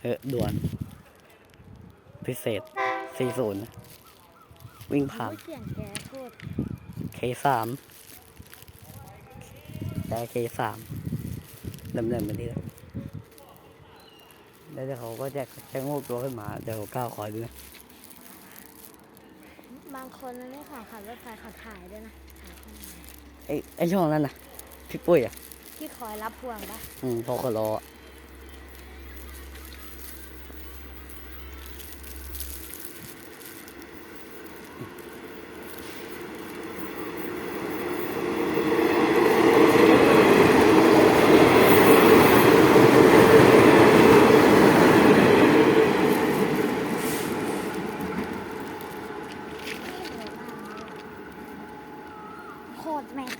เออด่วน พิเศษ 40 วิ่งผ่านโอ้ยเสียงแกโคตร K3 แต่ K3 ดำเนินมาดีแล้วแล้วเดี๋ยวเขาก็จะจะโงกตัวขึ้นมาเดี๋ยวเขาก้าวคอยดูนะบางคนไม่ขอขับรถไฟขับถ่ายด้วยนะถ่ายข้างในไอ้ไอ้ช่วงนั้นนะ พี่ปุ้ยอะที่คอยรับพวงปะอืมพอเขารออะโคตรแม่น